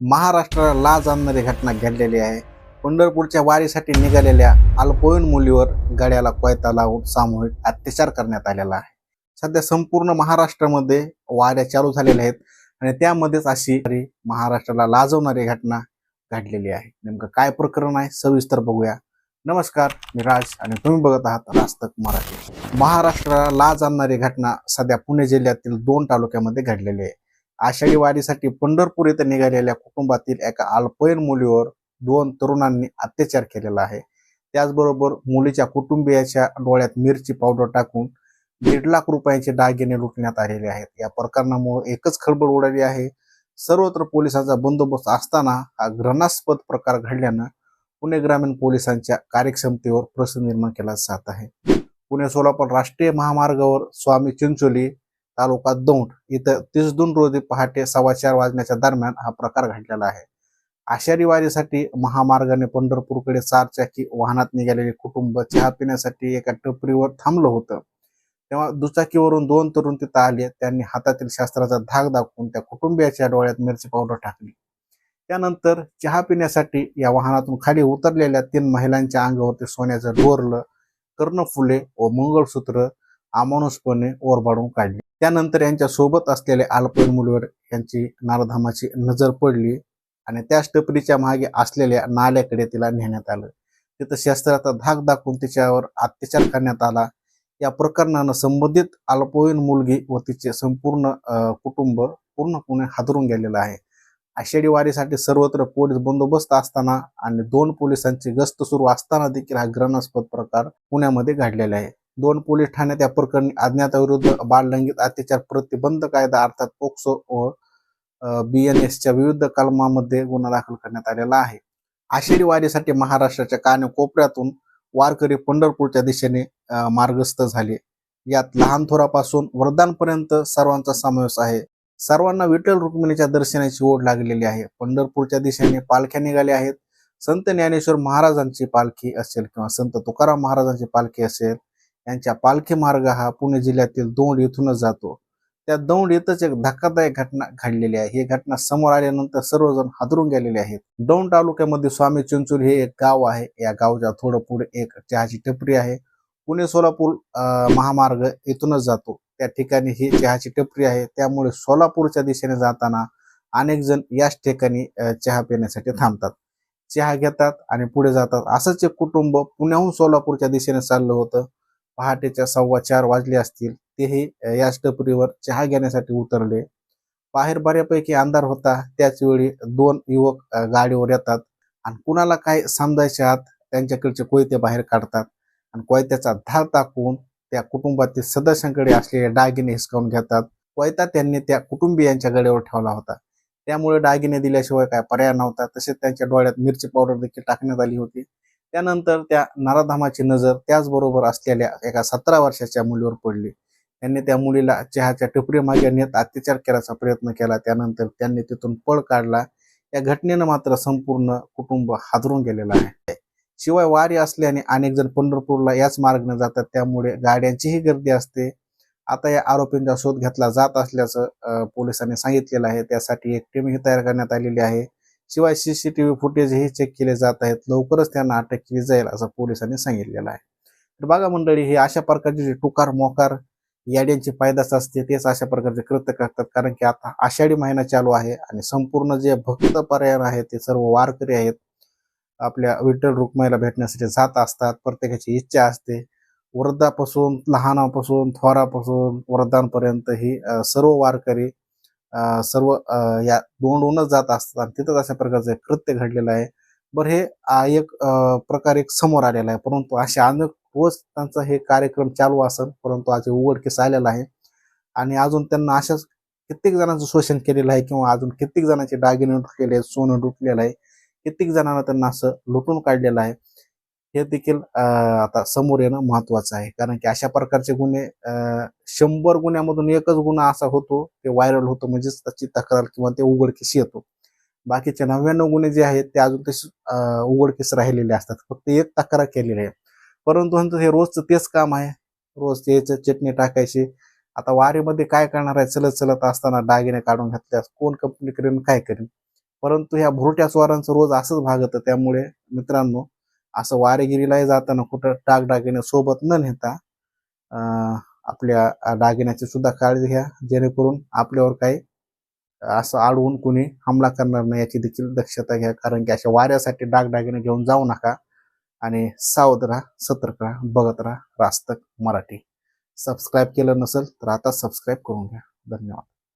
महाराष्ट्राला लाज आणणारी घटना घडलेली आहे. पंढरपूरच्या वारीसाठी निघालेल्या अल्पवयीन मुलीवर गड्याला कोयता लावून सामूहिक अत्याचार करण्यात आलेला आहे. सध्या संपूर्ण महाराष्ट्रामध्ये वाऱ्या चालू झालेल्या आहेत आणि त्यामध्येच अशी महाराष्ट्राला लाजवणारी घटना घडलेली आहे. नेमकं काय प्रकरण आहे सविस्तर बघूया. नमस्कार मी राज आणि तुम्ही बघत आहात रास्तक मराठी. महाराष्ट्राला लाज आणणारी घटना सध्या पुणे जिल्ह्यातील दोन तालुक्यामध्ये घडलेली आहे. आषाढी वारीसाठी पंढरपूर येथे निघालेल्या कुटुंबातील एका अल्पवयीन मुलीवर दोन तरुणांनी अत्याचार केलेला आहे. त्याचबरोबर मुलीच्या कुटुंबियाच्या डोळ्यात मिरची पावडर टाकून दीड लाख रुपयांचे दागिने लुटण्यात आलेले आहेत. या प्रकरणामुळे एकच खळबळ उडाली आहे. सर्वत्र पोलिसांचा बंदोबस्त असताना हा घृणास्पद प्रकार घडल्यानं पुणे ग्रामीण पोलिसांच्या कार्यक्षमतेवर प्रश्न निर्माण केला जात आहे. पुणे सोलापूर राष्ट्रीय महामार्गावर स्वामी चिंचोली तालुका दौंड इथं तीस जून रोजी पहाटे सव्वा चार वाजण्याच्या दरम्यान हा प्रकार घडलेला आहे. आषाढी वारीसाठी महामार्गाने पंढरपूरकडे चारचाकी वाहनात निघालेले कुटुंब चहा पिण्यासाठी एका टपरीवर थांबलं होतं. तेव्हा दुचाकीवरून दोन तरुण तिथं आले. त्यांनी हातातील शास्त्राचा धाक दाखवून त्या कुटुंबियाच्या डोळ्यात मिरची पावडर टाकली. त्यानंतर चहा पिण्यासाठी या वाहनातून खाली उतरलेल्या तीन महिलांच्या अंगावरती सोन्याचं डोरलं कर्णफुले व मंगळसूत्र अमानुषपणे ओरबाडून काढली. त्यानंतर यांच्या सोबत असलेल्या अल्पवयीन मुलीवर यांची नारधामाची नजर पडली आणि त्याच टपरीच्या मागे असलेल्या नाल्याकडे तिला नेण्यात आलं. तिथं शस्त्राचा धाक दाखवून तिच्यावर अत्याचार करण्यात आला. या प्रकरणानं संबंधित अल्पवयीन मुलगी व तिचे संपूर्ण कुटुंब पूर्णपणे हादरून गेलेलं आहे. आषाढी वारीसाठी सर्वत्र पोलीस बंदोबस्त असताना आणि दोन पोलिसांची गस्त सुरू असताना देखील हा घृणास्पद प्रकार पुण्यामध्ये घडलेला आहे. दोन पोलीस ठाण्यात या प्रकरणी अज्ञाताविरुद्ध बाललैंगिक अत्याचार प्रतिबंध कायदा अर्थात पोक्सो व बी एन एसच्या विविध कलमामध्ये गुन्हा दाखल करण्यात आलेला आहे. आषाढी वारीसाठी महाराष्ट्राच्या कानेकोपऱ्यातून वारकरी पंढरपूरच्या दिशेने मार्गस्थ झाले. यात लहान थोरापासून वरदानपर्यंत सर्वांचा समावेश आहे. सर्वांना विठ्ठल रुक्मिणीच्या दर्शनाची ओढ लागलेली आहे. पंढरपूरच्या दिशेने पालख्या निघाल्या आहेत. संत ज्ञानेश्वर महाराजांची पालखी असेल किंवा संत तुकाराम महाराजांची पालखी असेल यांच्या पालखी मार्ग हा पुणे जिल्ह्यातील दौंड येथूनच जातो. त्या दौंड येथच एक धक्कादायक घटना घडलेली आहे. ही घटना समोर आल्यानंतर सर्वजण हादरून गेलेले आहेत. दौंड तालुक्यामध्ये स्वामी चिंचूर हे एक गाव आहे. या गावच्या थोडं पुढे एक चहाची टपरी आहे. पुणे सोलापूर महामार्ग इथूनच जातो. त्या ठिकाणी ही चहाची टपरी आहे. त्यामुळे सोलापूरच्या दिशेने जाताना अनेक जण याच ठिकाणी चहा पिण्यासाठी थांबतात. चहा घेतात आणि पुढे जातात. असंच एक कुटुंब पुण्याहून सोलापूरच्या दिशेने चाललं होतं. पहाटेच्या सव्वा चार वाजले असतील तेही याच टपरीवर चहा घेण्यासाठी उतरले. बाहेर बऱ्यापैकी अंधार होता. त्याच वेळी दोन युवक गाडीवर येतात आणि कुणाला काय समजायचे आहात त्यांच्याकडचे कोयते बाहेर काढतात आणि कोयत्याचा धार टाकून त्या कुटुंबातील सदस्यांकडे असलेले दागिने हिसकावून घेतात. कोयता त्यांनी त्या कुटुंबियांच्या गड्यावर ठेवला होता. त्यामुळे दागिने दिल्याशिवाय काय पर्याय नव्हता. तसेच त्यांच्या डोळ्यात मिरची पावडर देखील टाकण्यात आली होती. त्यानंतर त्या नाराधामाची नजर त्याचबरोबर असलेल्या एका सतरा वर्षाच्या मुलीवर पडली. त्यांनी त्या मुलीला चहाच्या टिपरीमागे नेत अत्याचार करायचा प्रयत्न केला. त्यानंतर त्यांनी तिथून पळ काढला. या घटनेनं मात्र संपूर्ण कुटुंब हादरून गेलेलं आहे. शिवाय वारी असल्याने अनेक जण पंढरपूरला याच मार्गाने जातात. त्यामुळे गाड्यांचीही गर्दी असते. आता या आरोपींचा शोध घेतला जात असल्याचं पोलिसांनी सांगितलेलं आहे. त्यासाठी एक टीमही तयार करण्यात आलेली आहे. शिवाय सीसीटीव्ही फुटेजही चेक केले जात आहेत. लवकरच त्यांना अटक केली जाईल असं पोलिसांनी सांगितलेलं आहे. तर बघा मंडळी हे अशा प्रकारचे जे टुकार मोकार याड्यांची पायदास असते तेच अशा प्रकारचे कृत्य करतात. कारण की आता आषाढी महिना चालू आहे आणि संपूर्ण जे भक्त पर्याय आहेत ते सर्व वारकरी आहेत. आपल्या विठ्ठल रुक्माईला भेटण्यासाठी जात असतात प्रत्येकाची इच्छा असते. वृद्धापासून लहानापासून थोरापासून वृद्धांपर्यंत ही सर्व वारकरी सर्व या दोंडूनच जात असतात आणि तिथंच अशा प्रकारचं कृत्य घडलेलं आहे. बरं हे एक प्रकार एक समोर आलेला आहे. परंतु असे अनेक रोज त्यांचा हे कार्यक्रम चालू असेल परंतु आज उघडकीस आलेला आहे. आणि अजून त्यांना अशाच कित्येक जणांचं शोषण केलेलं आहे किंवा अजून कित्येक जणांचे दागिने लुटलेले आहेत सोनं लुटलेलं आहे. कित्येक जणांना त्यांना असं लुटून काढलेलं आहे. हे देखील आता समोर येणं महत्वाचं आहे. कारण की अशा प्रकारचे गुन्हे शंभर गुन्ह्यामधून एकच गुन्हा असा होतो ते व्हायरल होतो म्हणजेच त्याची तक्रार किंवा ते उघडकीस येतो. बाकीचे नव्याण्णव गुन्हे जे आहेत ते अजून तसे उघडकीस राहिलेले असतात. फक्त एक तक्रार केलेली आहे. परंतु हे रोजचं तेच काम आहे. रोज यायचं चटणी टाकायची. आता वारीमध्ये काय करणार आहे? चलत चलत असताना दागिने काढून घातल्यास कोण कंपनी करेन काय करेन? परंतु ह्या भुरट्या स्वारांचं रोज असंच भागतं. त्यामुळे मित्रांनो असं वारेगिरीलाही जाताना कुठं डागडागिने सोबत न नेता आपल्या दागिन्याची सुद्धा काळजी घ्या. जेणेकरून आपल्यावर काही असं अडवून कुणी हमला करणार नाही याची देखील दक्षता घ्या. कारण की अशा वाऱ्यासाठी डागडागिने घेऊन जाऊ नका आणि सावध राहा सतर्क राहा बघत राहा. रास्तक मराठी. सबस्क्राईब केलं नसेल तर आता सबस्क्राईब करून घ्या. धन्यवाद.